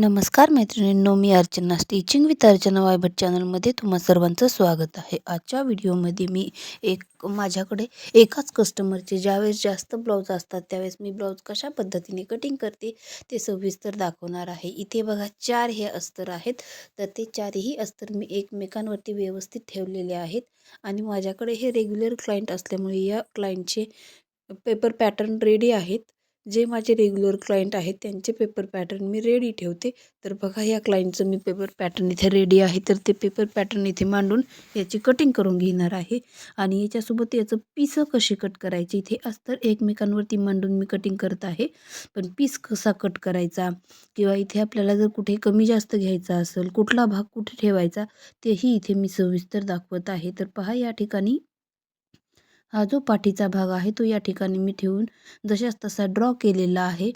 नमस्कार मैत्रिणींनो मी अर्चना. स्टिचिंग विथ अर्चना वायभट चॅनलमध्ये तुम्हा सर्वांचं स्वागत आहे. आजच्या व्हिडिओमध्ये मी एक माझ्याकडे एकाच कस्टमरचे ज्यावेळेस जास्त ब्लाऊज असतात त्यावेळेस मी ब्लाऊज कशा पद्धतीने कटिंग करते ते सविस्तर दाखवणार आहे. इथे बघा चार हे अस्तर आहेत. तर ते चारही अस्तर मी एकमेकांवरती व्यवस्थित ठेवलेले आहेत. आणि माझ्याकडे हे रेग्युलर क्लायंट असल्यामुळे या क्लायंटचे पेपर पॅटर्न रेडी आहेत. जे माझे रेग्युलर क्लायंट आहेत त्यांचे पेपर पॅटर्न मी रेडी ठेवते. तर बघा या क्लायंटचं मी पेपर पॅटर्न इथे रेडी आहे. तर ते पेपर पॅटर्न इथे मांडून याची कटिंग करून घेणार आहे. आणि याच्यासोबत याचं पीसं कशी कट करायची इथे अस्तर एकमेकांवरती मांडून मी कटिंग करत आहे. पण पीस कसा कट करायचा? किंवा इथे आपल्याला जर कुठे कमी जास्त घ्यायचा असेल कुठला भाग कुठे ठेवायचा तेही इथे मी सविस्तर दाखवत आहे. तर पहा या ठिकाणी हा जो पाठीचा भाग आहे तो या ठिकाणी मी ठेवून जशाच तसा ड्रॉ केलेला आहे.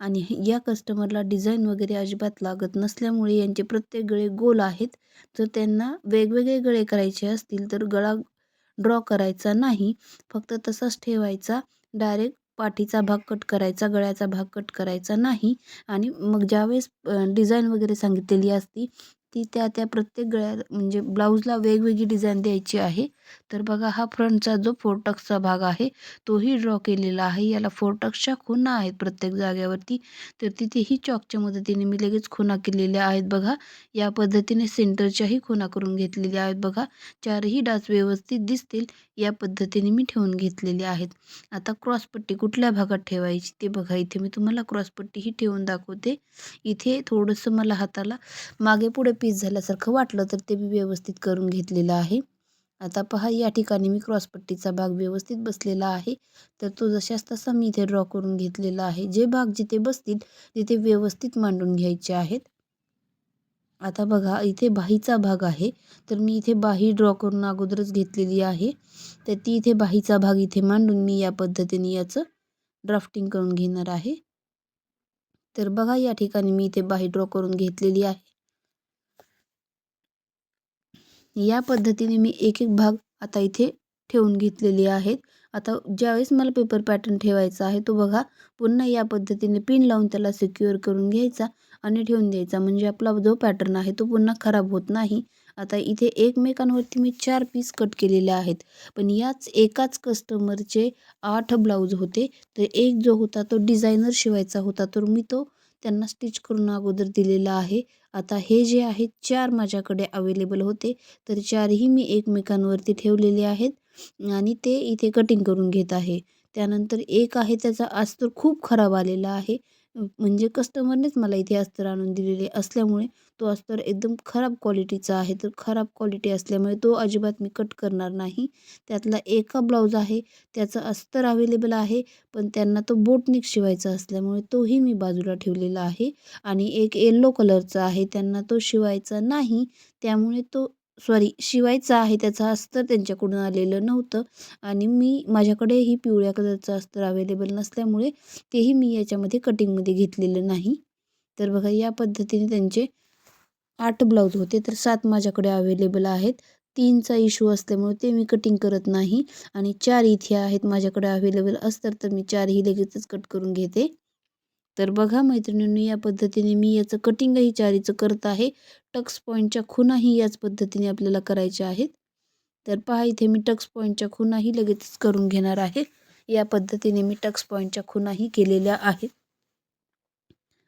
आणि या कस्टमरला डिझाईन वगैरे अजिबात लागत नसल्यामुळे यांचे प्रत्येक गळे गोल आहेत. तर त्यांना वेगवेगळे गळे करायचे असतील तर गळा ड्रॉ करायचा नाही. फक्त तसाच ठेवायचा. डायरेक्ट पाठीचा भाग कट करायचा गळ्याचा भाग कट करायचा नाही. आणि मग ज्यावेळेस डिझाईन वगैरे सांगितलेली असती ती त्या त्या प्रत्येक गळ्या म्हणजे ब्लाऊजला वेगवेगळी डिझाईन द्यायची आहे. तर बघा हा फ्रंटचा जो फोरटक्सचा भाग आहे तोही ड्रॉ केलेला आहे. याला फोरटक्सच्या खुणा आहेत प्रत्येक जाग्यावरती. तर तिथेही चॉकच्या मदतीने मी लगेच खुणा केलेल्या आहेत बघा. या पद्धतीने सेंटरच्याही खुणा करून घेतलेल्या आहेत बघा. चारही डास व्यवस्थित दिसतील या पद्धतीने मी ठेवून घेतलेले आहेत. आता क्रॉसपट्टी कुठल्या भागात ठेवायची ते बघा. इथे मी तुम्हाला क्रॉसपट्टीही ठेवून दाखवते. इथे थोडंसं मला हाताला मागे पुढे पीस झाल्यासारखं वाटलं तर ते मी व्यवस्थित करून घेतलेलं आहे. आता पहा या ठिकाणी मी क्रॉसपट्टीचा भाग व्यवस्थित बसलेला आहे. तर तो जशाच तसा मी इथे ड्रॉ करून घेतलेला आहे. जे भाग जिथे बसतील तिथे व्यवस्थित मांडून घ्यायचे आहेत. आता बघा इथे बाहीचा भाग आहे. तर मी इथे बाही ड्रॉ करून अगोदरच घेतलेली आहे. तर ती इथे बाहीचा भाग इथे मांडून मी या पद्धतीने याचं ड्राफ्टिंग करून घेणार आहे. तर बघा या ठिकाणी मी इथे बाही ड्रॉ करून घेतलेली आहे. या पद्धतीने मी एक एक भाग आता इथे ठेवून घेतलेले आहेत. आता ज्यावेळेस मला पेपर पॅटर्न ठेवायचा आहे तो बघा. पुन्हा या पद्धतीने पिन लावून त्याला सिक्युअर करून घ्यायचा आणि ठेवून द्यायचा. म्हणजे आपला जो पॅटर्न आहे तो पुन्हा खराब होत नाही. आता इथे एकमेकांवरती मी चार पीस कट केलेले आहेत. पण याच एकाच कस्टमरचे आठ ब्लाऊज होते. तर एक जो होता तो डिझायनर शिवायचा होता. तर मी तो त्यांना स्टिच करून अगोदर दिलेलं आहे. आता हे जे आहेत चार माझ्याकडे अवेलेबल होते. तर चारही मी एकमेकांवरती ठेवलेले आहेत आणि ते इथे कटिंग करून घेत आहे. त्यानंतर एक आहे त्याचा अस्तर खूप खराब आलेला आहे. म्हणजे कस्टमरनेच मला इथे अस्तर आणून दिलेले असल्यामुळे तो अस्तर एकदम खराब क्वालिटीचा आहे. तर खराब क्वालिटी असल्यामुळे तो अजिबात मी कट करणार नाही. त्यातला एका ब्लाऊज आहे त्याचं अस्तर अवेलेबल आहे पण त्यांना तो बोटनिक शिवायचा असल्यामुळे तोही मी बाजूला ठेवलेला आहे. आणि एक येल्लो कलरचा आहे त्यांना तो शिवायचा नाही. त्यामुळे तो सॉरी शिवायचा आहे त्याचा अस्तर त्यांच्याकडून आलेलं नव्हतं. आणि मी माझ्याकडे ही पिवळ्या कलरचं अस्तर अवेलेबल नसल्यामुळे तेही मी याच्यामध्ये कटिंगमध्ये घेतलेलं नाही. तर बघा या पद्धतीने त्यांचे आठ ब्लाऊज होते तर सात माझ्याकडे अवेलेबल आहेत. तीनचा इशू असल्यामुळे ते मी कटिंग करत नाही. आणि चार इथे आहेत माझ्याकडे अवेलेबल असतात तर मी चारही लगेचच कट करून घेते. तर बघा मैत्रिणींनी या पद्धतीने मी याचं कटिंगही चारीचं करत आहे. टक्स पॉईंटच्या खुणाही याच पद्धतीने आपल्याला करायच्या आहेत. तर पहा इथे मी टक्स पॉईंटच्या खुणाही लगेचच करून घेणार आहे. या पद्धतीने मी टक्स पॉईंटच्या खुणाही केलेल्या आहेत.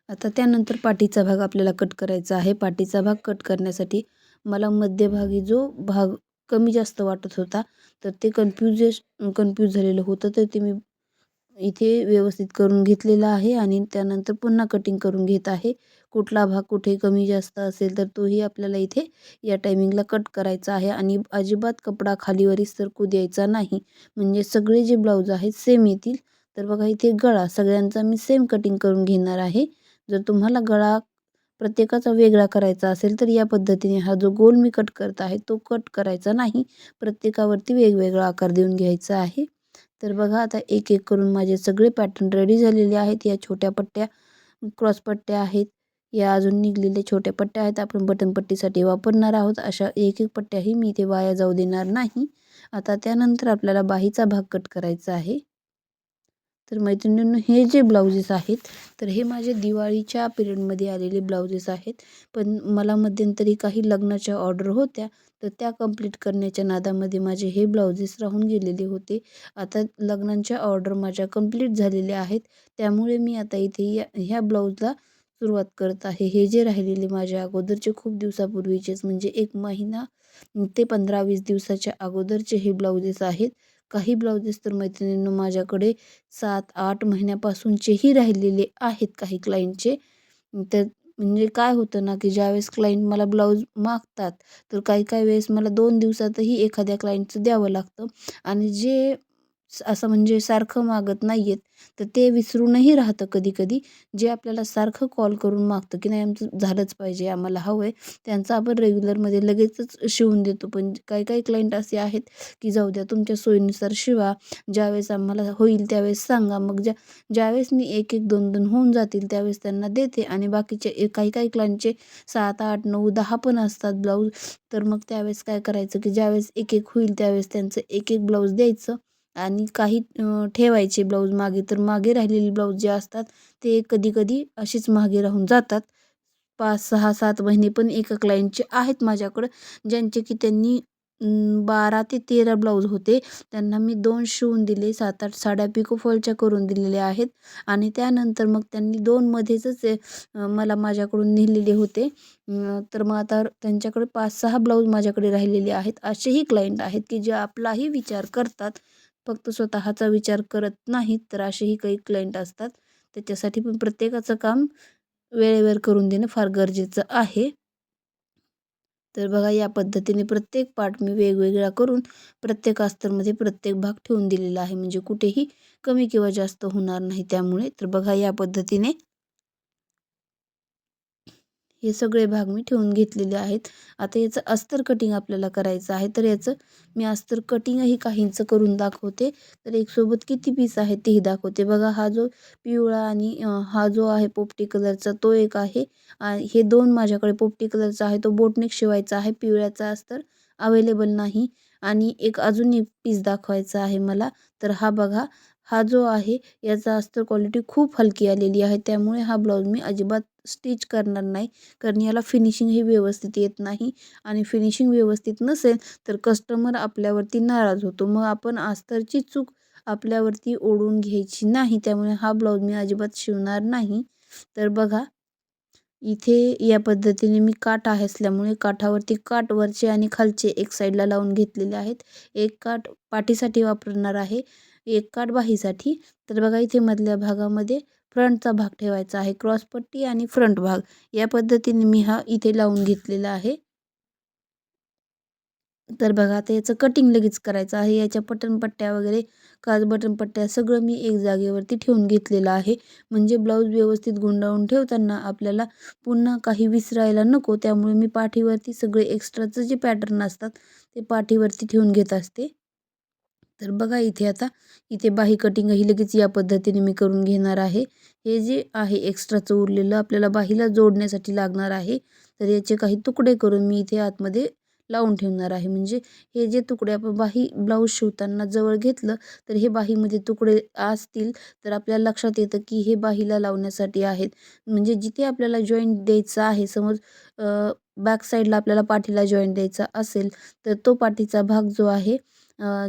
आता त्यानंतर पाठीचा भाग आपल्याला कट करायचा आहे. पाठीचा भाग कट करण्यासाठी मला मध्यभागी जो भाग कमी जास्त वाटत होता तर ते कन्फ्युजेश कन्फ्यूज झालेलं होतं. तर ते मी इथे व्यवस्थित करून घेतलेलं आहे आणि त्यानंतर पुन्हा कटिंग करून घेत आहे. कुठला भाग कुठे कमी जास्त असेल तर तोही आपल्याला इथे या टायमिंगला कट करायचा आहे. आणि अजिबात कपडा खालीवरी सरकू द्यायचा नाही. म्हणजे सगळे जे ब्लाऊज आहेत सेम येतील. तर बघा इथे गळा सगळ्यांचा मी सेम कटिंग करून घेणार आहे. जर तुम्हाला गळा प्रत्येकाचा वेगळा करायचा असेल तर या पद्धतीने हा जो गोल मी कट करत आहे तो कट करायचा नाही. प्रत्येकावरती वेगवेगळा आकार देऊन घ्यायचा आहे. तर बघा आता एक एक करून माझे सगळे पॅटर्न रेडी झालेले आहेत. या छोट्या पट्ट्या क्रॉस पट्ट्या आहेत. या अजून निघलेल्या छोट्या पट्ट्या आहेत. आपण बटन पट्टीसाठी वापरणार आहोत. अशा एक एक पट्ट्याही मी इथे वाया जाऊ देणार नाही. आता त्यानंतर आपल्याला बाहीचा भाग कट करायचा आहे. तर मैत्रिणींनो हे जे ब्लाउजेस आहेत तर हे माझे दिवाळीच्या पिरियडमध्ये आलेले ब्लाउजेस आहेत. पण मला मध्यंतरी काही लग्नाच्या ऑर्डर होत्या तर त्या कंप्लीट करण्याच्या नादामध्ये माझे हे ब्लाउजेस राहून गेलेले होते. आता लग्नांच्या ऑर्डर माझ्या कंप्लीट झालेल्या आहेत. त्यामुळे मी आता इथे या ह्या ब्लाऊजला सुरुवात करत आहे. हे जे राहिलेले माझ्या अगोदरचे खूप दिवसापूर्वीचेच म्हणजे एक महिना ते पंधरा वीस दिवसाच्या अगोदरचे हे ब्लाउजेस आहेत. काही ब्लाउजेस तर मैत्रिणींनो माझ्याकडे सात आठ महिन्यापासूनचेही राहिलेले आहेत काही क्लायंटचे तर म्हणजे काय होतं ना की ज्यावेळेस क्लायंट मला ब्लाऊज मागतात तर काही काही वेळेस मला दोन दिवसातही एखाद्या क्लायंटचं द्यावं लागतं. आणि जे असं म्हणजे सारखं मागत नाही आहेत तर ते विसरूनही राहतं कधी कधी जे आपल्याला सारखं कॉल करून मागतं की नाही आमचं झालंच पाहिजे आम्हाला हवं आहे त्यांचं आपण रेग्युलरमध्ये लगेचच शिवून देतो. पण काही काही क्लायंट असे आहेत की जाऊ द्या तुमच्या सोयीनुसार शिवा. ज्यावेळेस आम्हाला होईल त्यावेळेस सांगा. मग ज्या ज्यावेळेस मी एक एक दोन दोन होऊन जातील त्यावेळेस त्यांना देते. आणि बाकीचे ए- काही काही क्लायंटचे सात आठ नऊ दहा पण असतात ब्लाऊज. तर मग त्यावेळेस काय करायचं की ज्यावेळेस एक एक होईल त्यावेळेस त्यांचं एक एक ब्लाऊज द्यायचं. आणि काही ठेवायचे ब्लाऊज मागे. तर मागे राहिलेले ब्लाऊज जे असतात ते कधी कधी असेच मागे राहून जातात. पाच सहा सात महिने पण एका क्लायंटचे आहेत माझ्याकडं ज्यांचे की त्यांनी बारा ते तेरा ब्लाऊज होते. त्यांना मी दोन शिवून दिले सात आठ साड्या पिको फॉलच्या करून दिलेल्या आहेत. आणि त्यानंतर मग त्यांनी दोनमध्येच मला माझ्याकडून नेलेले होते. तर मग आता त्यांच्याकडे पाच सहा ब्लाऊज माझ्याकडे राहिलेले आहेत. असेही क्लायंट आहेत की जे आपलाही विचार करतात. फक्त स्वतःचा विचार करत नाहीत तर असेही काही क्लायंट असतात. त्याच्यासाठी पण प्रत्येकाचं काम वेळेवर करून देणं फार गरजेचं आहे. तर बघा या पद्धतीने प्रत्येक पार्ट मी वेगवेगळा करून प्रत्येक अस्तरमध्ये प्रत्येक भाग ठेवून दिलेला आहे. म्हणजे कुठेही कमी किंवा जास्त होणार नाही त्यामुळे. तर बघा या पद्धतीने हे सगळे भाग मी ठेवून घेतलेले आहेत. आता याचं अस्तर कटिंग आपल्याला करायचं आहे. तर याचं मी अस्तर कटिंगही काहींचं करून दाखवते. तर एकसोबत किती पीस आहे तेही दाखवते. बघा हा जो पिवळा आणि हा जो आहे पोपटी कलरचा तो एक आहे. हे दोन माझ्याकडे पोपटी कलरचा आहे. तो बोटनेक शिवायचा आहे. पिवळ्याचा अस्तर अवेलेबल नाही. आणि एक अजून एक पीस दाखवायचा आहे मला. तर हा बघा हा जो आहे याचा अस्तर क्वालिटी खूप हलकी आलेली आहे. त्यामुळे हा ब्लाऊज मी अजिबात स्टिच करणार नाही. कारण याला फिनिशिंग ही व्यवस्थित येत नाही. आणि फिनिशिंग व्यवस्थित नसेल तर कस्टमर आपल्यावरती नाराज होतो. मग आपण अस्तरची चूक आपल्यावरती ओढून घ्यायची नाही. त्यामुळे हा ब्लाऊज मी अजिबात शिवणार नाही. तर बघा इथे या पद्धतीने मी काठ आहे असल्यामुळे काठावरती काठ वरचे आणि खालचे एक साईडला लावून घेतलेले आहेत. एक काठ पाठीसाठी वापरणार आहे एक काठ बाहीसाठी. तर बघा इथे मधल्या भागामध्ये फ्रंटचा भाग ठेवायचा आहे क्रॉसपट्टी आणि फ्रंट भाग. या पद्धतीने मी हा इथे लावून घेतलेला आहे. तर बघा आता याचं कटिंग लगेच करायचं आहे. याच्या पट्ट्या वगैरे काज बटनपट्ट्या सगळं मी एक जागेवरती ठेवून घेतलेलं आहे. म्हणजे ब्लाऊज व्यवस्थित गुंडाळून ठेवताना आपल्याला पुन्हा काही विसरायला नको. त्यामुळे मी पाठीवरती सगळे एक्स्ट्राचं जे पॅटर्न असतात ते पाठीवरती ठेवून घेत असते. तर बघा इथे आता इथे बाही कटिंगही लगेच या पद्धतीने मी करून घेणार आहे. हे जे आहे एक्स्ट्राचं उरलेलं आपल्याला बाहीला जोडण्यासाठी लागणार आहे. तर याचे काही तुकडे करून मी इथे आतमध्ये लावून ठेवणार आहे. म्हणजे हे जे तुकडे आपण बाही ब्लाऊज शिवताना जवळ घेतलं तर हे बाहीमध्ये तुकडे असतील तर आपल्याला लक्षात येतं की हे बाहीला लावण्यासाठी आहेत. म्हणजे जिथे आपल्याला जॉईंट द्यायचा आहे समज बॅक साईडला आपल्याला पाठीला जॉईंट द्यायचा असेल तर तो पाठीचा भाग जो आहे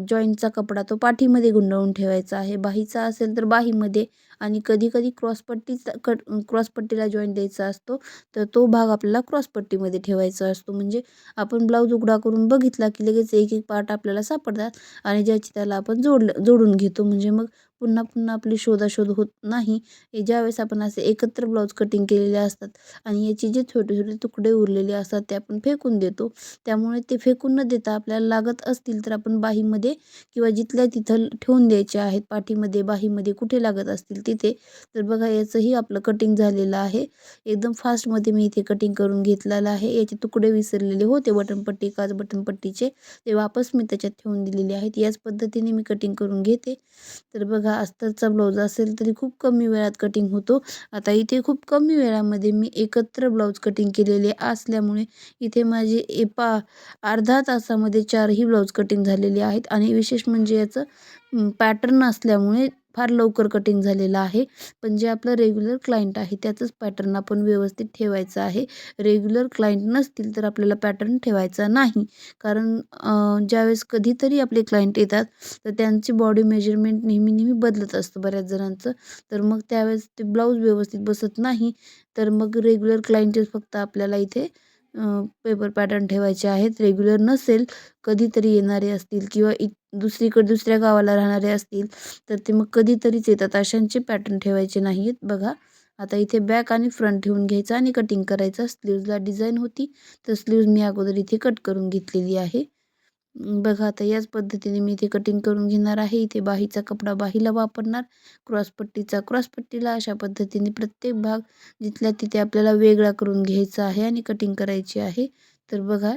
जॉईंटचा कपडा तो पाठीमध्ये गुंडाळून ठेवायचा आहे. बाहीचा असेल तर बाहीमध्ये आणि कधीकधी क्रॉसपट्टीचा कट क्रॉसपट्टीला जॉईंट द्यायचा असतो तर तो भाग आपल्याला क्रॉसपट्टीमध्ये ठेवायचा असतो. म्हणजे आपण ब्लाऊज उघडा करून बघितला की लगेच एक एक पार्ट आपल्याला सापडतात आणि ज्याची त्याला आपण जोडलं जोडून घेतो. म्हणजे मग पुन्हा पुन्हा आपली शोधाशोध होत नाही. हे ज्यावेळेस आपण असे एकत्र ब्लाऊज कटिंग केलेले असतात आणि याचे जे छोटे छोटे तुकडे उरलेले असतात ते आपण फेकून देतो. त्यामुळे ते फेकून न देता आपल्याला लागत असतील तर आपण बाहीमध्ये किंवा जिथल्या तिथं ठेवून द्यायचे आहेत पाठीमध्ये बाहीमध्ये कुठे लागत असतील तिथे. तर बघा याचंही आपलं कटिंग झालेलं आहे. एकदम फास्टमध्ये मी इथे कटिंग करून घेतलेलं आहे. याचे तुकडे विसरलेले होते बटनपट्टी काच बटनपट्टीचे. ते वापस मी त्याच्यात ठेवून दिलेले आहेत. याच पद्धतीने मी कटिंग करून घेते. तर बघा अस्तरचा ब्लाऊज असेल तरी खूप कमी वेळात कटिंग होतो. आता इथे खूप कमी वेळामध्ये मी एकत्र ब्लाऊज कटिंग केलेले असल्यामुळे इथे माझे ए पा अर्धा तासामध्ये चारही ब्लाऊज कटिंग झालेले आहेत. आणि विशेष म्हणजे याचं पॅटर्न असल्यामुळे फार लवकर कटिंग झालेलं आहे. पण जे आपलं रेग्युलर क्लायंट आहे त्याचंच पॅटर्न आपण व्यवस्थित ठेवायचं आहे. रेग्युलर क्लायंट नसतील तर आपल्याला पॅटर्न ठेवायचा नाही. कारण ज्यावेळेस कधीतरी आपले क्लायंट येतात तर त्यांची बॉडी मेजरमेंट नेहमी नेहमी बदलत असतं बऱ्याच जणांचं. तर मग त्यावेळेस ते ब्लाऊज व्यवस्थित बसत नाही. तर मग रेग्युलर क्लायंटच फक्त आपल्याला इथे पेपर पॅटर्न ठेवायचे आहेत. रेग्युलर नसेल कधीतरी येणारे असतील किंवा इ दुसरीकडे दुसऱ्या गावाला राहणारे असतील तर ते मग कधीतरीच येतात. अशांचे पॅटर्न ठेवायचे नाही आहेत बघा आता इथे बॅक आणि फ्रंट ठेवून घ्यायचा आणि कटिंग करायचा. स्लीव्जला डिझाईन होती. तर स्लीव्ज मी अगोदर इथे कट करून घेतलेली आहे. बघा आता याच पद्धतीने मी इथे कटिंग करून घेणार आहे. इथे बाहीचा कपडा बाहीला वापरणार. क्रॉसपट्टीचा क्रॉसपट्टीला अशा पद्धतीने प्रत्येक भाग जिथल्या तिथे आपल्याला वेगळा करून घ्यायचा आहे आणि कटिंग करायची आहे. तर बघा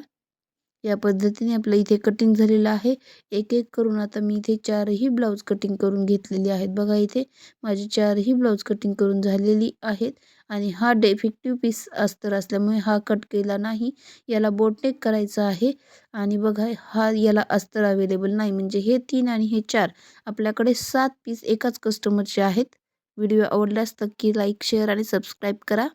या पद्धतीने आपलं इथे कटिंग झालेलं आहे. एक एक करून आता मी इथे चारही ब्लाऊज कटिंग करून घेतलेली आहेत. बघा इथे माझी चारही ब्लाऊज कटिंग करून झालेली आहेत. आणि हा डेफेक्टिव्ह पीस अस्तर असल्यामुळे हा कट केला नाही. याला बोटनेक करायचा आहे. आणि बघा हा याला अस्तर अवेलेबल नाही. म्हणजे हे तीन आणि हे चार आपल्याकडे सात पीस एकाच कस्टमरचे आहेत. व्हिडिओ आवडल्यास नक्की लाईक शेअर आणि सबस्क्राईब करा.